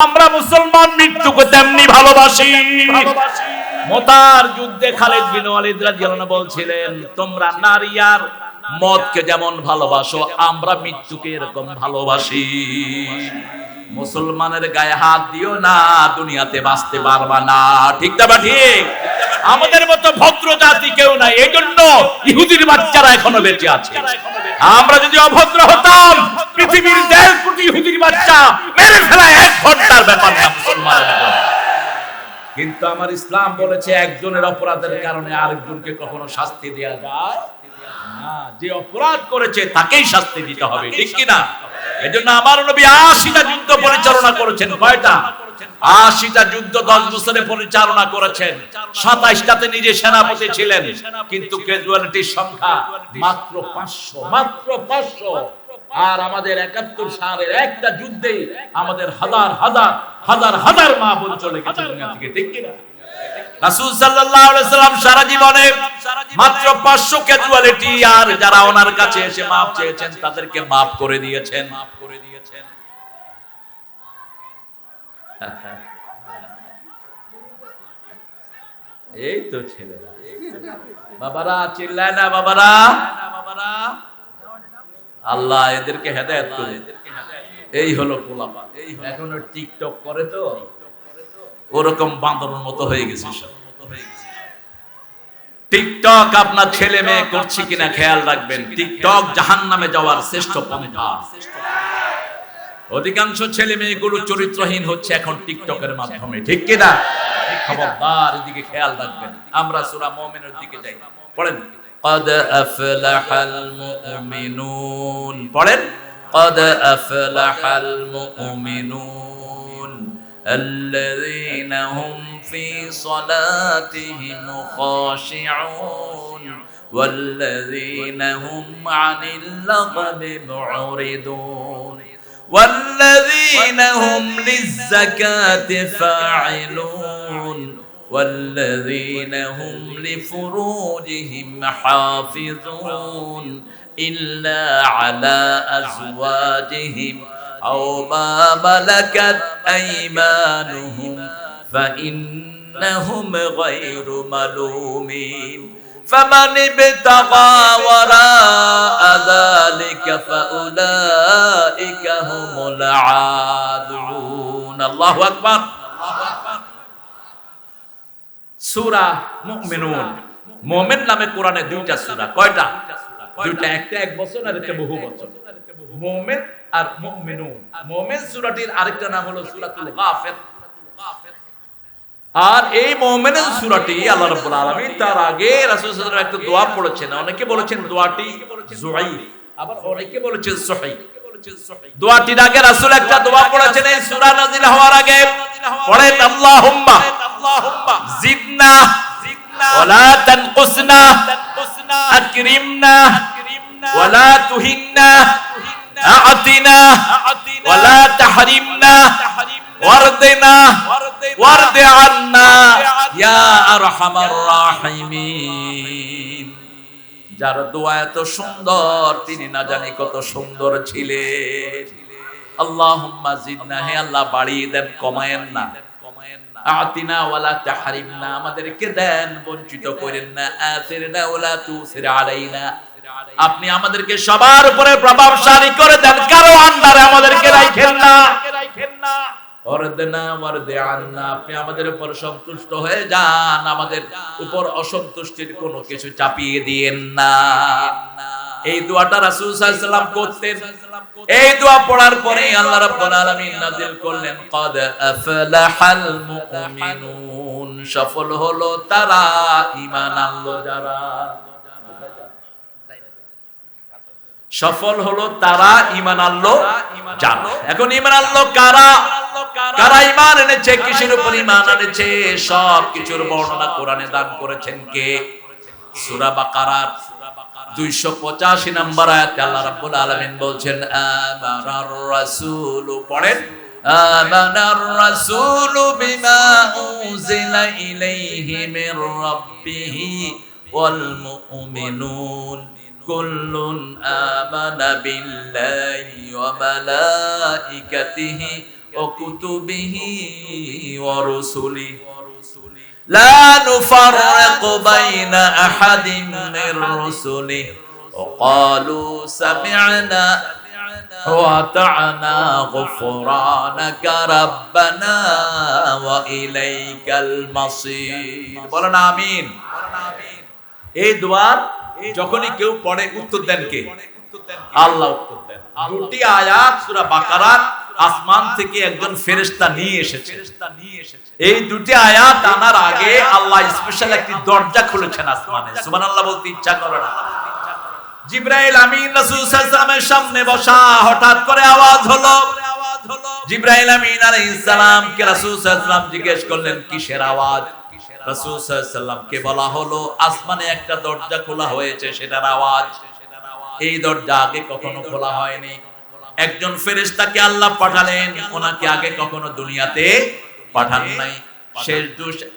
আমরা মুসলমান মৃত্যুকে তেমনি ভালোবাসি। মোতার যুদ্ধে খালেদ বিন ওয়ালিদ রাদিয়াল্লাহু আনহু বলছিলেন তোমরা নারী আর মদকে যেমন ভালোবাসো আমরা মৃত্যুকে এরকম ভালোবাসি। মুসলমানের গায়ে হাত দিও না, দুনিয়াতে বাঁচতে পারবা না। ঠিক না বা ঠিক? আমাদের মতো ভদ্র জাতি কেউ নাই এই জন্য ইহুদির বাচ্চারা এখনও বেঁচে আছে। আমরা যদি অভদ্র হতাম, পৃথিবীর দেড় কোটি ইহুদির বাচ্চা মেরে ফেলা এক ঘণ্টার ব্যাপার না মুসলমানের কিন্তু আমার ইসলাম বলেছে, একজনের অপরাধের কারণে আরেকজনকে কখনো শাস্তি দেওয়া যায় না যে অপরাধ করেছে তাকেই শাস্তি দিতে হবে ঠিক কি না এজন্য আমার নবী আশিটা যুদ্ধ পরিচালনা করেছেন কয়টা? আশিটা যুদ্ধ দশ বছরে পরিচালনা করেছেন। সাতাইশটাতে নিজে সেনাপতি ছিলেন কিন্তু ক্যাজুয়ালিটির সংখ্যা মাত্র পাঁচশো মাত্র পাঁচশো। আর আমাদের একাত্তর সালের একটা যুদ্ধে আমাদের হাজার হাজার হাজার হাজার মা বোন চলে গেছে দুনিয়া থেকে ঠিক কিনা? রাসূল সাল্লাল্লাহু আলাইহি সাল্লাম সারা জীবনে মাত্র 500 ক্যাজুয়ালিটি আর যারা ওনার কাছে এসে maaf চেয়েছেন, তাদেরকে maaf করে দিয়েছেন। maaf করে দিয়েছেন এই তো ছেলেরা। বাবারা, চিল্লায় না বাবারা। বাবারা আল্লাহ এদেরকে হেদায়েত করুন এই হলো এখন টিকটক করে তো? ওরকম বাঁদরের মতো হয়ে গেছে সব। টিকটক আপনার ছেলে মেয়ে করছে কিনা খেয়াল রাখবেন টিকটক জাহান নামে যাওয়ার শ্রেষ্ঠ পন্থা অধিকাংশ ছেলে মেয়েগুলো চরিত্রহীন হচ্ছে এখন টিকটকের মাধ্যমে ঠিক কিনা খবরদার এদিকে খেয়াল রাখবেন আমরা সূরা মুমিনের দিকে যাই পড়েন قد أفلح المؤمنون পড়েন قد أفلح المؤمنون الذين هم في صلاتهم خاشعون والذين هم عن اللغو معرضون والذين هم للزكاة فاعلون والذين هم لفروجهم حافظون إلا على أزواجهم أو ما ملكت أيمانهم فإنهم غير ملومين فمن ابتغى وراء ذلك فأولئك هم العادون الله أكبر সূরা মুমিনুন মুমিন নামে কোরআনে দুইটা সূরা কয়টা দুইটা একটা এক বছর আর একটা বহু বছর মুমিন আর মুমিনুন। মুমিন সূরাটির আরেকটা নাম হলো সূরাতুল গাফির। আর এই মুমিনুন সূরাটি আল্লাহ রাব্বুল আলামিন তার আগে রাসূল সাল্লাল্লাহু আলাইহি একটা দোয়া পড়েছেন। অনেকে বলেছেন দোয়াটি যুঈফ আবার অনেকে বলেছেন সহিহ। দোয়াটির আগে রাসূল একটা দোয়া পড়েছেন এই সূরা নাযিল হওয়ার আগে। পড়েন, আল্লাহুম্মা আল্লাহুম্মা জিদনা ওয়ালা তানকুসনা, আকরিমনা ওয়ালা তুহিন্না যার দোয়া এত সুন্দর, তিনি না জানি কত সুন্দর ছিলেন। আল্লাহুম্মা জিদনা, হে আল্লাহ বাড়িয়ে দেন, কমায়েন না। বঞ্চিত করেন না। আপনি আমাদেরকে সবার উপরে প্রভাবশালী করে দেন কারও আন্ডারে আমাদেরকে রাখেন না ওয়ারদনা ওয়ারদে আন্না আপনি আমাদের উপর সন্তুষ্ট হয়ে যান। আমাদের উপর অসন্তুষ্টির কোনো কিছু চাপিয়ে দিয়েন না। এই দোয়াটা রাসূল সাল্লাল্লাহু করতেন। এই দোয়া পড়ার পরে আল্লাহ রাব্বুল আলামিন নাযিল করলেন, কদ আফলাহাল মুমিনুন। সফল হলো তারা, ঈমান আনলো যারা। সফল হলো তারা ইমান আনলো যারা। এখন ঈমান আনলো কারা? কারা? ঈমান এনেছে? কিসের উপর ঈমান এনেছে? সব কিছুর বর্ণনা কোরআনে দান করেছেন কে? সূরা বাকারার 285 নম্বর আয়াতে আল্লাহ রাব্বুল আলামিন বলছেন আমানার রাসূল পড়েন আমানার রাসূল বিমা উনজিলা ইলাইহি মির রাব্বিহি ওয়াল মুমিনুন। কুল্লুন আমানা বিল্লাহি ওয়া মালাইকাতিহি وكتبه ورسله لا نفرق بين أحد من رسله وقالوا سمعنا وأطعنا غفرانك ربنا وإليك المصير বলেন আমিন এই দোয়ার যখনই কেউ পড়ে উত্তর দেন কে? আল্লাহ উত্তর দেন। দুটি আয়াত, সূরা বাকারার আসমান থেকে একজন ফেরেশতা নিয়ে এসেছে। এই দুটি আয়াত আনার আগে আল্লাহ স্পেশাল একটি দরজা খুলেছেন আসমানে। সুবহানাল্লাহ বলতে ইচ্ছা করে না। জিব্রাইল আমিন রাসূল সাল্লাল্লাহু সামনে বসা, হঠাৎ করে আওয়াজ হলো। জিব্রাইল আমিন আলাইহিস সালাম কে রাসূল সাল্লাল্লাহু জিজ্ঞেস করলেন, কিসের আওয়াজ? রাসূল সাল্লাল্লাহু বলা হলো, আসমানে একটা দরজা খোলা হয়েছে, সেটার আওয়াজ। এই দরজা আগে কখনো খোলা হয়নি। একজন ফেরেশতাকে আল্লাহ পাঠালেন, ওনাকে আগে কখনো দুনিয়াতে পাঠান নাই। শেষ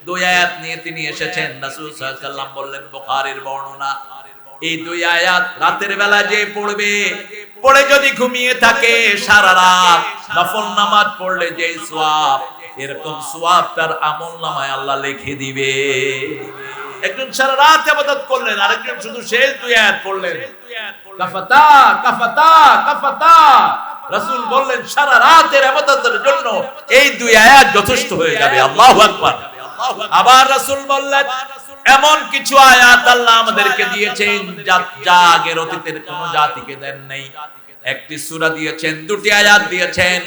দুই আয়াত নিয়ে তিনি এসেছেন। রাসূল সাল্লাল্লাহু বললেন, বুখারীর বর্ণনা, এই দুই আয়াত রাতের বেলা যে পড়বে, পড়ে যদি ঘুমিয়ে থাকে, সারা রাত নফল নামাজ পড়লে যে সওয়াব এরকম সওয়াব তার আমল নামায় আল্লাহ লিখে দিবে। একজন সারা রাত ইবাদত করলেন, আরেকজন শুধু শেষ দুই আয়াত পড়লেন। কাফাতা কাফাতা কাফাতা। রাসূল বললেন, সারা রাতের ইবাদতের জন্য এই দুই আয়াত যথেষ্ট হয়ে যাবে। আল্লাহু আকবার। আবার রাসূল বললেন, এমন কিছু আয়াত আল্লাহ আমাদেরকে দিয়েছেন যা আগের অতীতের কোন জাতিকে দেন নাই। একটি সুরা দিয়েছেন, দুটি আয়াত দিয়েছেন।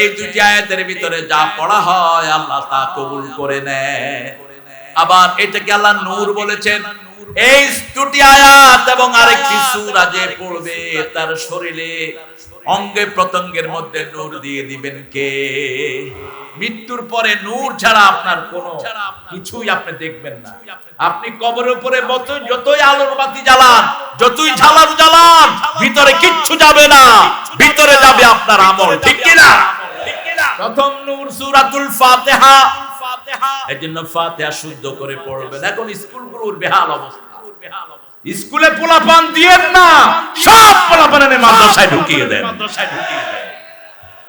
এই দুটি আয়াতের ভিতরে যা পড়া হয়, আল্লাহ তা কবুল করে নেয় আবার এটাকে আল্লাহ নূর বলেছেন। এই দুটি আয়াত এবং আরেকটি সূরা যে পড়বে, তার শরীরে অঙ্গে প্রত্যঙ্গের মধ্যে নূর দিয়ে দিবেন কে? মৃত্যুর পরে নূর ছাড়া আপনার কোনো কিছুই আপনি দেখবেন না। আপনি কবরের উপরে যতই আলোর বাতি জ্বালান, যতই ঝালার জ্বালান, ভিতরে কিচ্ছু যাবে না। ভিতরে যাবে আপনার আমল। ঠিক কি না প্রথম নূর সূরাতুল ফাতিহা এই জন্য ফাতিহা শুদ্ধ করে পড়বেন। এখন স্কুলগুলোর বেহাল অবস্থা। স্কুলে পোলাপান দিয়েন না সব পোলাপান এনে মাদ্রাসায় ঢুকিয়ে দেন।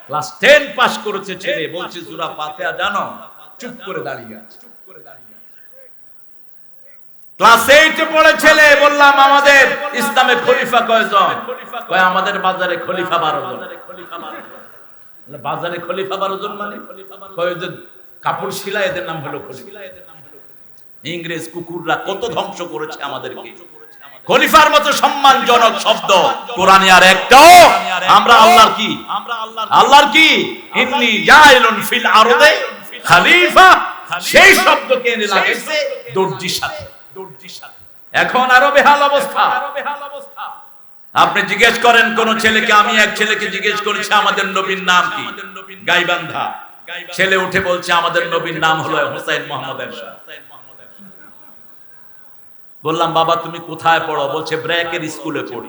ক্লাস 10 পাস করেছে ছেলে বলছে সূরা ফাতিহা জানো? চুপ করে দাঁড়িয়ে আছে। ক্লাস 8 পড়ে ছেলে বললাম আমাদের ইসলামে খলিফা কয়জন? কয় আমাদের বাজারে খলিফা 12 জন। বাজারে খলিফা 12 জন মানে? কয়জন কাপড় শিলা এদের নাম হলো খলিফা। ইংরেজ কুকুররা কত ধ্বংস করেছে আমাদেরকে। খলিফার মতো সম্মানজনক শব্দ। কোরআনে আর একটাও। আমরা আল্লাহর কি? আল্লাহর কি? ইন্নি জাইলুন ফিল আরদে। খলিফা। সেই শব্দকে এনে লাগাইছে দর্জির সাথে। দর্জির সাথে এখন আরও বেহাল অবস্থা আরও বেহাল অবস্থা। আপনি জিজ্ঞেস করেন, কোন ছেলেকে, আমি এক ছেলেকে জিজ্ঞেস করেছি, আমাদের নবীর নাম কি? গাইবান্ধা। ছেলে উঠে বলছে আমাদের নবীর নাম হলো হোসেন মোহাম্মদ বললাম বাবা তুমি কোথায় পড়ো? বলছে ব্র্যাকের স্কুলে পড়ি।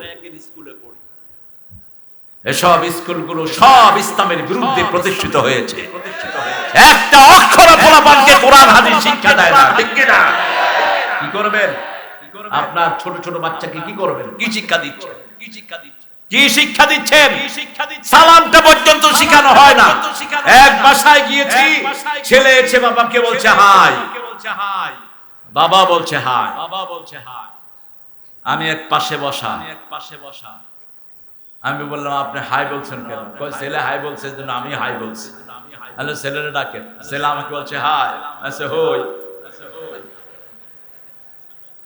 এসব স্কুলগুলো সব ইসলামের বিরুদ্ধে প্রতিষ্ঠিত হয়েছে। একটা অক্ষর পোলাপানকে কোরআন হাদিস শিক্ষা দেয় না। ঠিক কি না কি করবেন? আপনার ছোট ছোট বাচ্চাকে কি করবেন? কি শিক্ষা দিচ্ছেন কি শিক্ষা দিচ্ছেন কি শিক্ষা দিচ্ছেন? সালামটা পর্যন্ত শিখানো হয় না। এক বাসায় গিয়েছি ছেলে এসে বাবাকে বলছে হাই। বাবা বলছে হাই। বাবা বলছে হাই। আমি এক পাশে বসা। এক পাশে বসা। আমি বললাম আপনি হাই বলছেন কেন? ছেলে হাই বলছে জন্য আমি হাই বলছি। হ্যালো ছেলেরা ডাকেন। ছেলে আমাকে বলছে হাই। আচ্ছা হই।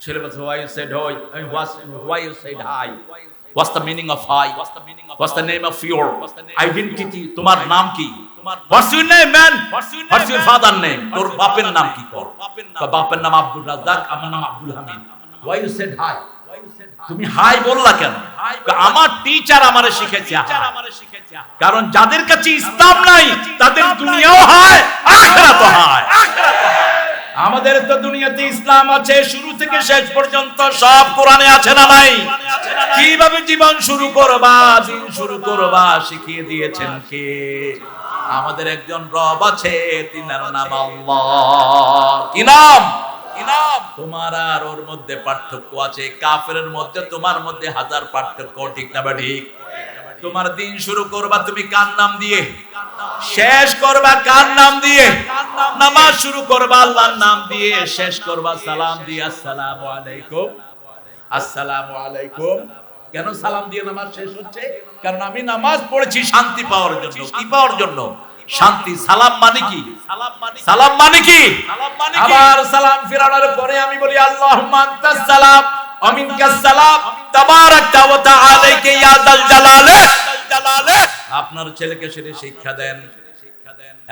ছেলে বলছে hi I mean, what's, why you said hi? What's the meaning of hi what's the name of your identity? তোমার নাম কি? what's your name man? What's your father name তোর বাপের নাম কি কর বাপের নাম আব্দুল রাজ্জাক আমার নাম Abdul Hamid why you said hi? তুমি হাই বললা কেন? আমার টিচার আমারে শিখেছে কারণ যাদের কাছে ইসলাম নাই তাদের দুনিয়াও হয়। আখেরাতও হয়। আমাদের তো দুনিয়াতে ইসলাম আছে, শুরু থেকে শেষ পর্যন্ত সব কোরআনে আছে না নাই? কীভাবে জীবন শুরু করবা, দিন শুরু করবা, শিখিয়ে দিয়েছেন কে? আমাদের একজন রব আছে, তিনার নাম আল্লাহ। কি নাম? তোমার আর ওর মধ্যে পার্থক্য আছে কাফের মধ্যে তোমার মধ্যে হাজার পার্থক্য, ঠিক না বা ঠিক? তোমার দিন শুরু করবা তুমি কার নাম দিয়ে? শেষ করবা কার নাম দিয়ে? নামাজ শুরু করবা আল্লাহর নাম দিয়ে শেষ করবা সালাম দিয়ে আসসালামু আলাইকুম। আসসালামু আলাইকুম। কেন সালাম দিয়ে নামাজ শেষ হচ্ছে? কারণ আমি নামাজ পড়েছি শান্তি পাওয়ার জন্য। কি পাওয়ার জন্য? শান্তি। সালাম মানে কি? সালাম মানে কি? আবার সালাম ফিরানোর পরে আমি বলি আল্লাহুম্মা আনতাস সালাম। আপনার ছেলেকে সেটা শিক্ষা দেন।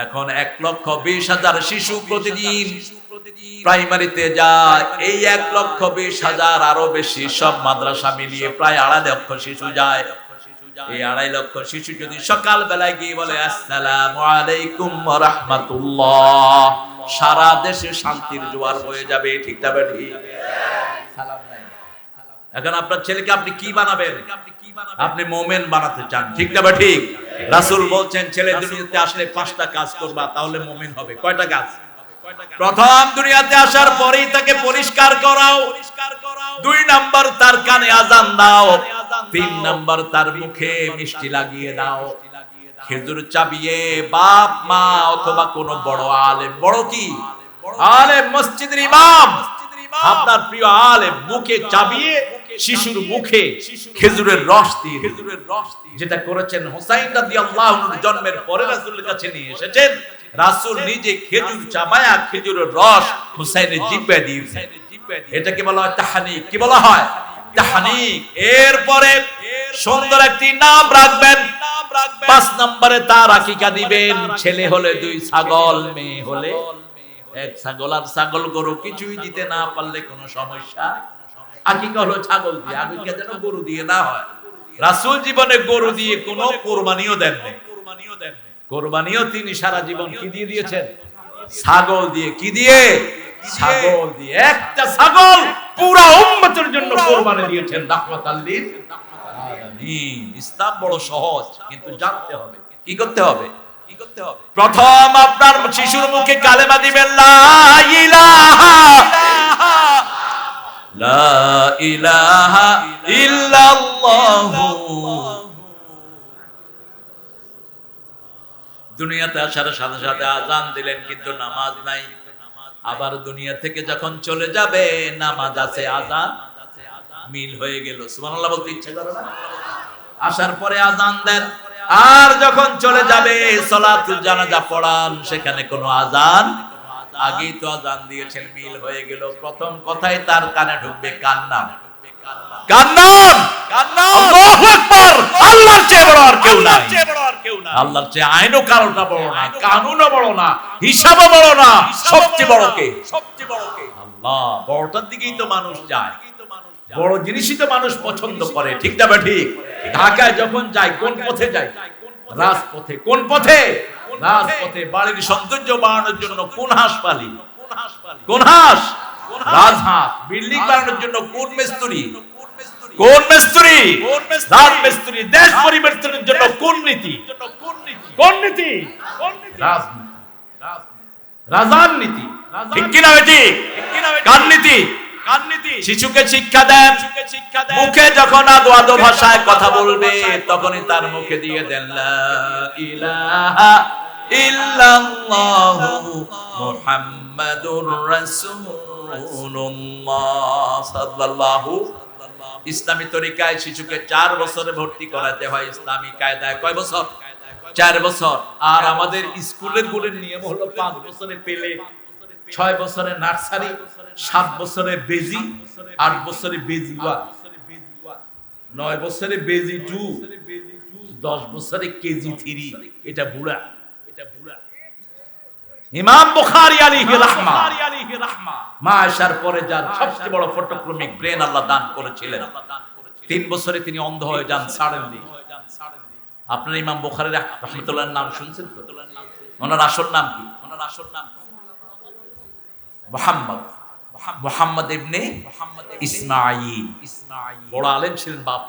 এখন এক লক্ষ বিশ হাজার শিশু প্রতিদিন প্রাইমারিতে যায়। এই এক লক্ষ বিশ হাজার আরও বেশি সব মাদ্রাসা মিলিয়ে প্রায় আড়াই লক্ষ শিশু যায়। এই আড়াই লক্ষ শিশু যদি সকাল বেলায় গিয়ে বলে, আসসালামু আলাইকুম রাহমাতুল্লাহ। সারা দেশে শান্তির জোয়ার বয়ে যাবে, ঠিক তবে ঠিক সালাম এখন আপনার ছেলেকে আপনি কি বানাবেন? আপনি মোমেন বানাতে চান ঠিক না বা ঠিক? রাসূল বলছেন ছেলে দুনিয়াতে আসলে পাঁচটা কাজ করবা তাহলে মোমেন হবে। কয়টা কাজ? প্রথম দুনিয়াতে আসার পরেই তাকে পরিষ্কার করাও। দুই নাম্বার তার কানে আজান দাও। তিন নাম্বার তার মুখে মিষ্টি লাগিয়ে দাও। খেজুর চাবিয়ে বাপ মা অথবা কোন বড় আলেম। বড় কি? আলেম মসজিদের ইমাম। আপনার প্রিয় আলেম মুখে চাবিয়ে শিশুর মুখে খেজুরের রস দিয়ে খেজুরের রস যেটা করেছেন হোসাইন রাদিয়াল্লাহু আনহুর জন্মের পরে রাসূলের কাছে নিয়ে এসেছেন। রাসূল নিজে খেজুর চাবায়া খেজুরের রস হুসাইনের জিহ্বায় দিয়েছেন এটাকে বলা হয় তাহানিক। কি বলা হয়? তাহানিক। এরপরে সুন্দর একটি নাম রাখবেন। পাঁচ নম্বরে তার আকিকা দিবেন ছেলে হলে দুই ছাগল মেয়ে হলে এক ছাগল। আর ছাগল গরু কিছুই দিতে না পারলে কোনো সমস্যা আকিকা হলো ছাগল দিয়ে। আকিকা যেন গরু দিয়ে। না হয়। রাসূল জীবনে গরু দিয়ে কোনো কোরবানিও দেন কোরবানিও তিনি সারা জীবন কি দিয়ে দিয়েছেন? ছাগল দিয়ে কি দিয়ে? ছাগল দিয়ে। একটা ছাগল পুরা উম্মতের জন্য কোরবানি দিয়েছেন। রাহমাতাল লিল আলামিন। ইসলাম বড় সহজ কিন্তু জানতে হবে। কি করতে হবে? কি করতে হবে? প্রথম আপনার শিশুর মুখে কালেমা দিবেন লা ইলাহা দুনিয়াতে আসার সাথে সাথে আজান দিলেন, কিন্তু নামাজ নাই। আবার দুনিয়া থেকে যখন চলে যাবে, নামাজ আছে, আজান মিল হয়ে গেল। সুবহানাল্লাহ বলতে ইচ্ছে করে না? আসার পরে আজান দেন। আর যখন চলে যাবে, সলাতুল জানাজা পড়ান, সেখানে কোনো আজান আগেই তো আজান দিয়েছেন মিল হয়ে গেল। প্রথম কথাই তার কানে ঢুকবে কান্না আল্লাহর চেয়ে বড় আর কেউ নাই। আল্লাহর চেয়ে আইনও কারণটা বড় না কানুনও বড় না হিসাবও বড় না সবচেয়ে বড় কে? সবচেয়ে বড় কে? আল্লাহ বড়টার দিকেই তো মানুষ যায়। বড় জিনিসই তো মানুষ পছন্দ করে ঠিক না ঠিক? ঢাকায় যখন যায় কোন পথে যায় রাজপথে কোন পথে? রাজপথে বাড়ির সৌন্দর্য বাড়ানোর জন্য কোন হাঁস পালি? কোন হাঁস রাজহাঁস। বিল্ডিং বানানোর জন্য কোন মিস্ত্রি? কোন মিস্ত্রি? রাজ মিস্ত্রি দেশ পরিবর্তনের জন্য কোন নীতি? কোন নীতি? রাজনীতি। রাজার নীতি। ঠিক কিনা বেটি কার নীতি? শিশুকে শিক্ষা দেন। মুখে যখন ভাষায় কথা বলবে তখনই তার মুখে দিয়ে দেন লা ইলাহা ইল্লাল্লাহু মুহাম্মাদুর রাসূলুল্লাহ সাল্লাল্লাহু ইসলামী তরিকায় শিশুকে চার বছরে ভর্তি করাতে হয় ইসলামী কায়দায়। কয় বছর? চার বছর। আর আমাদের স্কুলের গুলির নিয়ম হলো পাঁচ বছরে পেলে ছয় বছরে নার্সারি সাত বছরে বেজি আট বছরে বেজি ওয়ান। নয় বছরে বেজি টু। দশ বছরে কেজি থ্রি। এটা বুড়া। এটা বুড়া। ইমাম বুখারী আলাইহি রাহমা। মা আয়েশার পরে যার সবচেয়ে বড় ফটোক্রমিক ব্রেন আল্লাহ দান করেছিলেন। তিন বছরে তিনি অন্ধ হয়ে যান সাডেনলি আপনার ইমাম বুখারী রাহমাতুল্লাহর নাম শুনছেন তো? ওনার আসল নাম কি? ওনার আসল নাম কি? মোহাম্মদ। মোহাম্মদ ইবনে ইসমাইল বড় আলেম ছিলেন বাপ।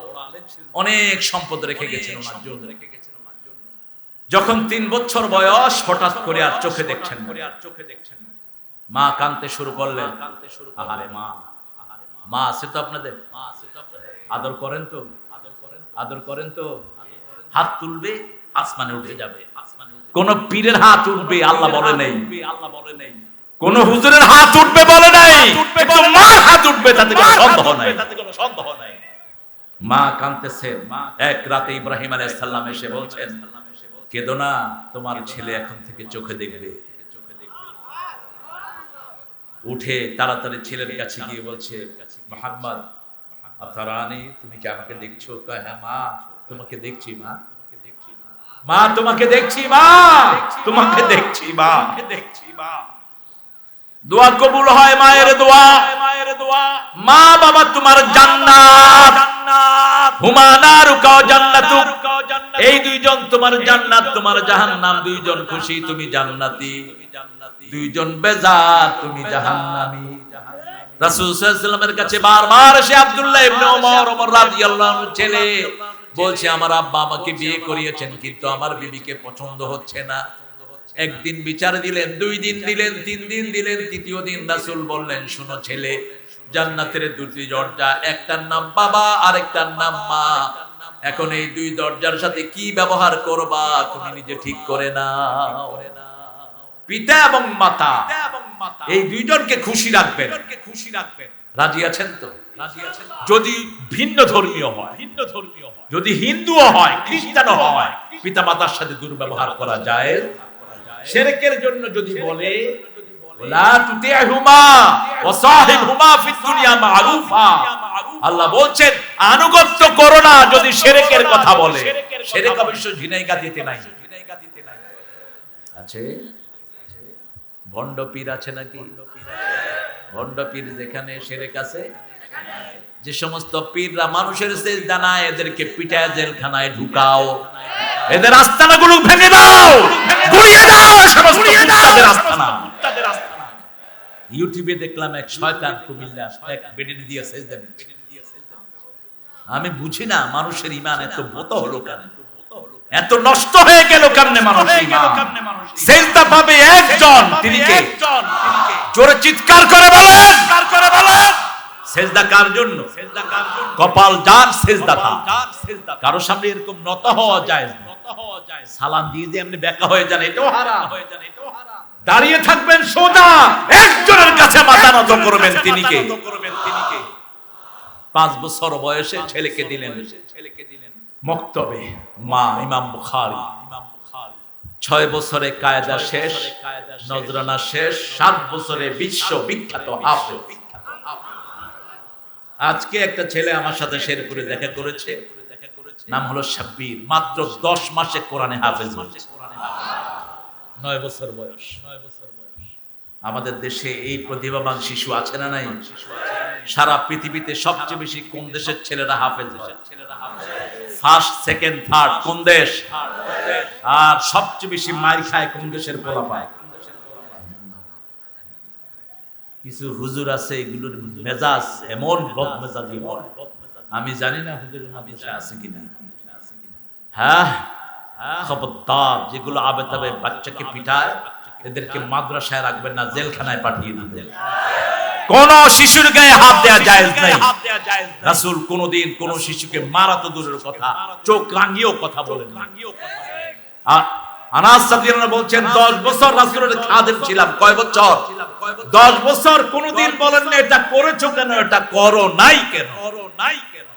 অনেক সম্পদ রেখে গেছেন ওনার জন্য। যখন তিন বছর বয়স হঠাৎ করে আর চোখে দেখছেন আর চোখে দেখছেন মা কানতে শুরু করলেন। আহারে মা। মা আছে তো আপনাদের? মা আছে তো আপনাদের আদর করেন তো। আদর করেন আদর করেন তো। হাত তুলবে, আসমানে উঠে যাবে। কোন পীরের হাত উঠবে আল্লাহ বলে নেই আল্লাহ বলে নেই। কোন হুজুরের হাত উঠবে বলে নাই মার হাত উঠবে তাতে কোনো সন্দেহ নাই। সন্দেহ নাই। মা কাঁদতেছে। এক রাতে ইব্রাহিম আলাইহিস সালাম এসে বলছেন কেদো না তোমার ছেলে এখন থেকে চোখে দেখবে। উঠে তাড়াতাড়ি ছেলের কাছে গিয়ে বলছে মোহাম্মদ আতারানি তুমি কি আমাকে দেখছ? হ্যাঁ মা তোমাকে দেখছি মা। মা। তোমাকে দেখছি মা তোমাকে দেখছি মা। দেখছি মা। দোয়া কবুল হয় মায়ের দোয়া। মায়ের দোয়া মা বাবা তোমার জান্নাত। এই দুইজন তোমার জান্নাত, তোমার জাহান্নাম, দুইজন খুশি, তুমি জান্নাতি। দুইজন তুমি রাসূল সাল্লাল্লাহু কাছে বারবার এসে আব্দুল্লাহ ইবনে ওমর ওমর রাদিয়াল্লাহু ছেলে। বলছে, আমার আব্বা আমাকে বিয়ে করিয়েছেন, কিন্তু আমার বিবিকে পছন্দ হচ্ছে না। একদিন বিচার দিলেন, দুই দিন দিলেন, তিন দিন দিলেন, তৃতীয় দিন রাসূল বললেন, শুনো ছেলে, জান্নাতের দুটি দরজা, একটার নাম বাবা, আরেকটার নাম মা। এখন এই দুই দরজার সাথে কি ব্যবহার করবা, তুমি নিজে ঠিক করে নাও। পিতা এবং মাতা, এই দুইজনকে খুশি রাখবেন খুশি রাখবেন। রাজি আছেন তো? যদি ভিন্ন ধর্মীয় হয় ভিন্ন ধর্মীয় হয় যদি হিন্দুও হয়, খ্রিস্টানও হয় পিতা মাতার সাথে দুর্ব্যবহার করা যায়। শেরেকের জন্য যদি বলে আল্লাহ বলছেন আনুগত্য করো না যদি শেরেকের কথা বলে। শেরেক অবশ্য ঝিনাইগা দিতে নাই। আছে? ভণ্ড পীর আছে নাকি? ভণ্ড পীর যেখানে সেরেক আছে? যে সমস্ত পীররা মানুষের শেষ দানায় এদেরকে পিটায় জেলখানায় ঢুকাও। এদের আস্তানাগুলো ভেঙে দাও গুড়িয়ে দাও সমস্ত তাদের আস্তানা। ইউটিউবে দেখলাম এক শয়তান কুমিল্লা এক বেডেন দিয়ে দেন আমি বুঝি না মানুষের ইমান এত বোত হলো কেন? এত নষ্ট হয়ে গেল কেমনে মানুষ সেজদা পাবে একজন তিনি কে? জোরে চিৎকার করে বলেন। চিৎকার করে বলেন। সেজদা কার জন্য? কপাল যার সেজদা তার। কারও সামনে এরকম নত হওয়া যায় সালাম দিয়ে দিয়ে এমনি বেকা হয়ে যান এটাও হারাম। যান এটাও হারাম। দাঁড়িয়ে থাকবেন সোজা। একজনের কাছে মাথা নত করবেন তিনি কে? পাঁচ বছর বয়সে ছেলেকে দিলেন। ছেলেকে দিলেন। মক্তবে মা ইমাম বুখারী। ছয় বছরে কায়দা শেষ নজরানা শেষ সাত বছরে বিশ্ব বিখ্যাত হাফেজ। আজকে একটা ছেলে আমার সাথে শেরপুরে দেখা করেছে। নাম হলো শাব্বির মাত্র দশ মাসে কোরআনে হাফেজ নয় বছর বয়স নয় বছর বয়স। আমাদের দেশে এই প্রতিভাবান শিশু আছে না নাই? সারা পৃথিবীতে সবচেয়ে বেশি কোন দেশের ছেলেরা হাফেজ ফার্স্ট সেকেন্ড থার্ড কোন দেশ? আর সবচেয়ে বেশি মার খায় কোন দেশের পোলা পায়? কিছু হুজুর আছে, এগুলোর মেজাজ এমন বদ মেজাজি হয় আমি জানি না হুজুরের আছে কিনা। হ্যাঁ? খবরদার, যেগুলো আবে বাচ্চাকে পিঠায় এদেরকে মাদ্রাসায় রাখবেন না, জেলখানায় পাঠিয়ে দিবেন। কোন শিশুর গায়ে হাত দেওয়া যায় নাই। রাসূল কোনদিন কোন শিশুকে মারা তো দূরের কথা, চোখ রাঙিয়েও কথা বলেন বলছেন 10 বছর খাদেম ছিলাম। কয় বছর? 10 বছর কোনদিন বলেন না এটা কেন? এটা করো নাই কেন? নাই কেন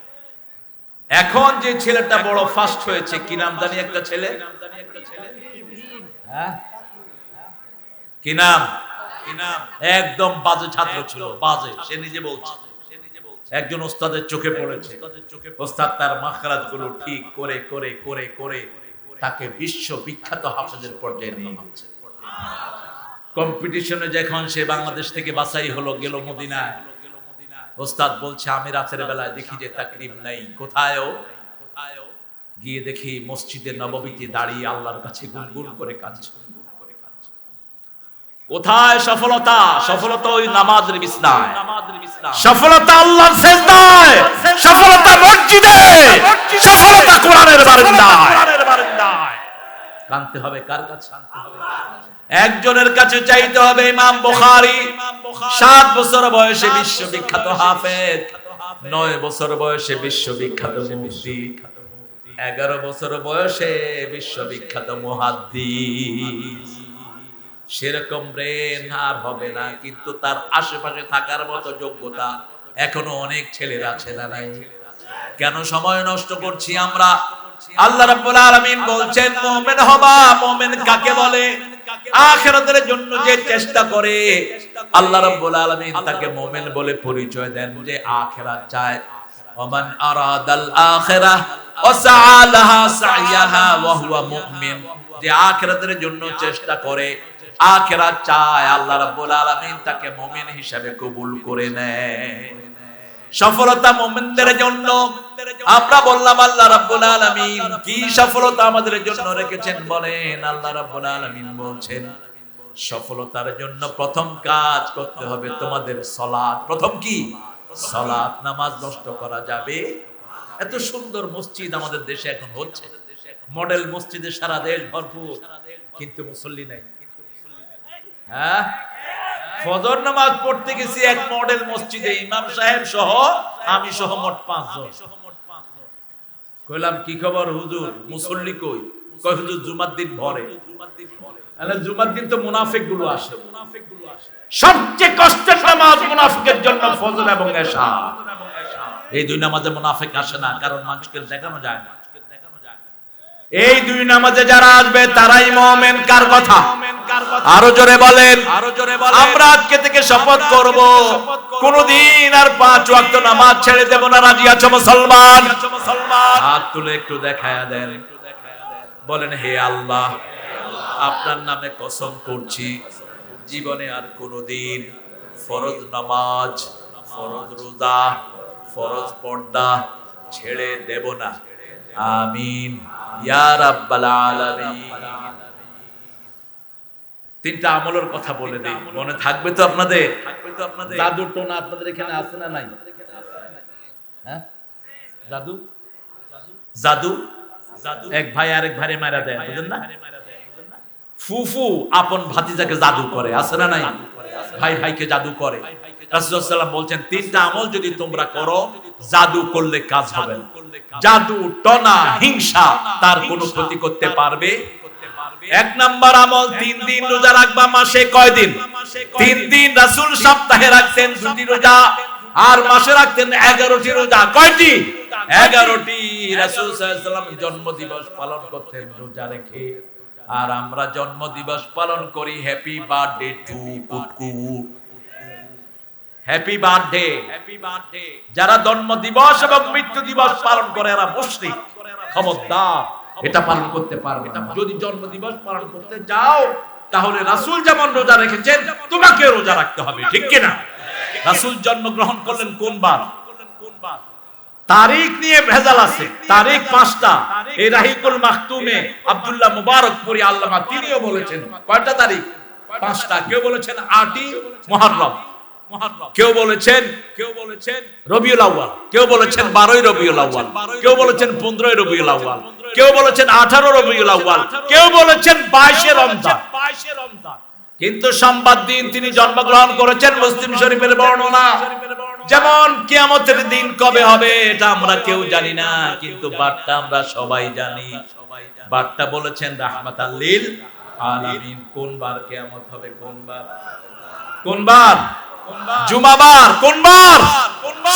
এখন যে ছেলেটা বড় ফাস্ট হয়েছে, কি নাম জানি একটা ছেলে? হ্যাঁ? কি নাম? একদম বাজে ছাত্র ছিল, বাজে, সে নিজে বলছে। একজন ওস্তাদের চোখে পড়েছে। ওস্তাদ তার মাখরাজগুলো ঠিক করে করে করে করে তাকে বিশ্ব বিখ্যাত হাফেজের পর্যায়ে নিয়ে গেছে কম্পিটিশনে যখন সে বাংলাদেশ থেকে বাছাই হলো, গেল মদিনায়। ওস্তাদ বলছে, আমি রাতের বেলায় দেখি যে তাকরিম নেই। কোথায় ও? গিয়ে দেখি মসজিদে নববীতে দাঁড়িয়ে আল্লাহর কাছে গুনগুন করে কাঁদছে। কোথায় সফলতা? সফলতা ওই নামাজের বিছনায়। সফলতা আল্লাহর সেজদায়। সফলতা মসজিদে। সফলতা কোরআনের বারান্দায়। কানতে হবে কার কাছে একজনের কাছে চাইতে হবে ইমাম বুখারী। সাত বছর বয়সে বিশ্ববিখ্যাত হাফেজ। নয় বছর বয়সে বিশ্ববিখ্যাত মুফতি। এগারো বছর বয়সে বিশ্ববিখ্যাত মহাদ্দিস। সেরকম ব্রেন আর হবে না কিন্তু তার আশেপাশে থাকার মতো যোগ্যতা এখনও অনেক ছেলেরা আছে না নাই? কেন সময় নষ্ট করছি আমরা? আল্লাহ রাব্বুল আলামিন বলছেন, মুমিন হবা, মুমিন কাকে বলে? আখিরাতের জন্য যে চেষ্টা করে, আল্লাহ রাব্বুল আলামিন তাকে মুমিন বলে পরিচয় দেন যে আখিরাত চায়। ওমান আরাদাল আখিরাহ ওয়া সাআলাহা সাইয়াহা ওয়া হুয়া মুমিন। যে আখিরাতের জন্য চেষ্টা করে, আখিরাত চায়। আল্লাহ রাব্বুল আলামিন তাকে মুমিন হিসেবে কবুল করে নেয়। সফলতা মোমেনদের জন্য। আমরা বললাম, আল্লাহ রাব্বুল আলামিন কি সফলতা আমাদের জন্য রেখেছেন? বলেন, আল্লাহ রাব্বুল আলামিন বলছেন, সফলতার জন্য প্রথম কাজ করতে হবে তোমাদের সলাৎ। প্রথম কি? সলাৎ, নামাজ নষ্ট করা যাবে। এত সুন্দর মসজিদ আমাদের দেশে এখন হচ্ছে। মডেল মসজিদে সারা দেশ ভরপুর। কিন্তু মুসল্লি নাই। হ্যাঁ? ফজর নামাজ পড়তে গেছি এক মডেল মসজিদে, ইমাম সাহেব সহ, আমি সহ মোট পাঁচজন। কইলাম, কি খবর হুজুর? মুসল্লি কই? কই হুজুর, জুমার দিন ভরে। জুমার দিন তো মুনাফিকগুলো আসে। সবচেয়ে কষ্টের নামাজ মুনাফিকের জন্য ফজর এবং এশা। এই দুই নামাজে মুনাফিক আসে না, কারণ মানুষকে দেখানো যায় না। এই দুই নামাজে যারা আসবে তারাই মুমিন কার কথা? আরও জোরে বলেন। আমরা আজকে থেকে শপথ করব। কোনদিন আর পাঁচ ওয়াক্ত নামাজ ছেড়ে দেব না। রাজি আছো মুসলমান? হাত তুলে একটু দেখায়া দেন। বলেন হে আল্লাহ আপনার নামে কসম করছি জীবনে আর কোনদিন ফরজ নামাজ ফরজ রোজা ফরজ পর্দা ছেড়ে দেব না। আমিন। ইয়া রাব্বাল আলামিন। তিনটা আমলের কথা বলে দিই। মনে থাকবে তো আপনাদের? জাদুর টোনা আপনাদের এখানে আছে না নাই? হ্যাঁ? জাদু? জাদু? জাদু? এক ভাই আরেক ভাইরে মারা দেয় বুঝেন না? ফুফু আপন ভাতিজাকে জাদু করে আছে না নাই? ভাই ভাইকে জাদু করে। রাসূলুল্লাহ বলছেন তিনটা আমল যদি তোমরা করো জাদু করলে কাজ হবে না। জাদু টনা হিংসা তার কোনো ক্ষতি করতে পারবে। এক নাম্বার আমল তিন দিন রোজা রাখবা মাসে কয় দিন? তিন দিন? রাসূল সপ্তাহে রাখতেন দুটি রোজা আর মাসে রাখতেন এগারোটি রোজা। কয়টি? এগারোটি। রাসূল জন্ম দিবস পালন করতেন রোজা রেখে। আর আমরা জন্ম দিবস পালন করি happy birthday to happy birthday happy birthday যারা জন্ম দিবস এবং মৃত্যু দিবস পালন করে এরা মুশরিক। খবরদার এটা পালন করতে পারবে যদি জন্ম দিবস পালন করতে যাও তাহলে রাসূল যেমন রোজা রেখেছেন তোমাকে রোজা রাখতে হবে ঠিক কি না রাসূল জন্মগ্রহণ করলেন কোন বার? তারিখ নিয়ে ভেজাল আছে। তারিখ পাঁচটা। এই রাহিকুল মাহতুমে আব্দুল্লাহ মুবারকপুরি আল্লামা তিনিও বলেছেন কয়টা তারিখ? পাঁচটা। কেউ বলেছেন আটই মুহররম। কেউ বলেছেন কেউ বলেছেন রবিউল আউয়াল। কেউ বলেছেন বারোই রবিউল আউয়াল। কেউ বলেছেন পনেরোই রবিউল আউয়াল। কেউ বলেছেন আঠারো রবিউল আউয়াল। কেউ বলেছেন বাইশে রমজান। বাইশে রমজান। কিন্তু সংবাদ দিন তিনি জন্মগ্রহণ করেছেন মুসলিম শরীফের বর্ণনা। যেমন কিয়ামতের দিন কবে হবে এটা আমরা কেউ জানি না কিন্তু বার্তা আমরা সবাই জানি। বার্তা বলেছেন রাহমাত আল্লিল আলামিন। কোন বার কিয়ামত হবে? কোন বার? কোন বার? জুমাবার। কোনবার?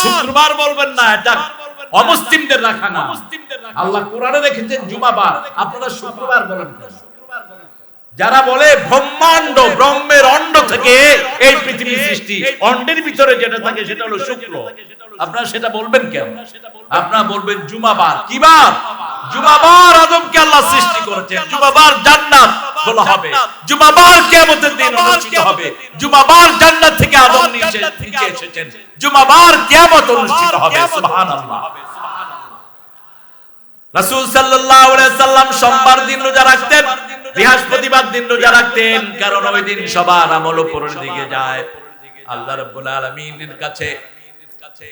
শুক্রবার বলবেন না এটা। অমুসলিমদের রাখা না। আল্লাহ কোরআনে দেখেছেন জুমাবার। আপনারা শুক্রবার বলেন? যারা বলে ব্রহ্মাণ্ড, ব্রহ্মের অণ্ড থেকে এই পৃথিবী সৃষ্টি, অণ্ডের ভিতরে যেটা থাকে সেটা হলো শুক্র। আপনারা সেটা বলবেন কেন? আপনারা বলবেন জুমাবার কি বার জুমাবার আদমকে আল্লাহ সৃষ্টি করেছেন। জুমাবার জান্নাত খোলা হবে। জুমাবার কিয়ামতের দিন অনুষ্ঠিত হবে। জুমাবার জান্নাত থেকে আদম নিচে নিচে এসেছেন। জুমাবার কিয়ামত অনুষ্ঠিত হবে। সুবহানাল্লাহ। রাসূল সাল্লাল্লাহু আলাইহি সাল্লাম সোমবার দিন রোজা রাখতেন। বৃহস্পতিবার দিন রোজা রাখতেন কারণ ওই দিন সবার আমল উপরের দিকে যায়। আল্লাহ রাব্বুল আলামিনের কাছে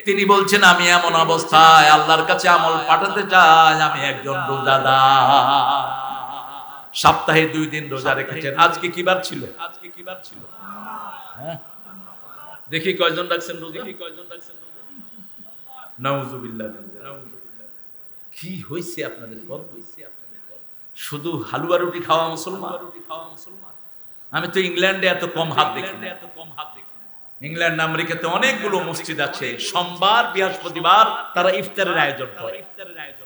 তিনি বলছেন আমি এমন অবস্থায় আল্লাহর কাছে আমল পাঠাতে চাই আমি একজন রোজাদার। সপ্তাহে দুই দিন রোজা রেখেছেন। আজকে কি বার ছিল? আজকে কি বার ছিল? হ্যাঁ? দেখি কয়জন রাখছেন রোজা? দেখি কয়জন রাখছেন রোজা? নাউজুবিল্লাহ। কি হইছে আপনাদের হয়েছে আপনাদের? শুধু হালুয়া রুটি খাওয়া মুসলমান? রুটি খাওয়া মুসলমান। আমি তো ইংল্যান্ডে এত কম হাত দেখি এত কম হাত দেখি। ইংল্যান্ড আমেরিকাতে অনেকগুলো মসজিদ আছে। সোমবার বৃহস্পতিবার তারা ইফতারের আয়োজন করে। ইফতারের আয়োজন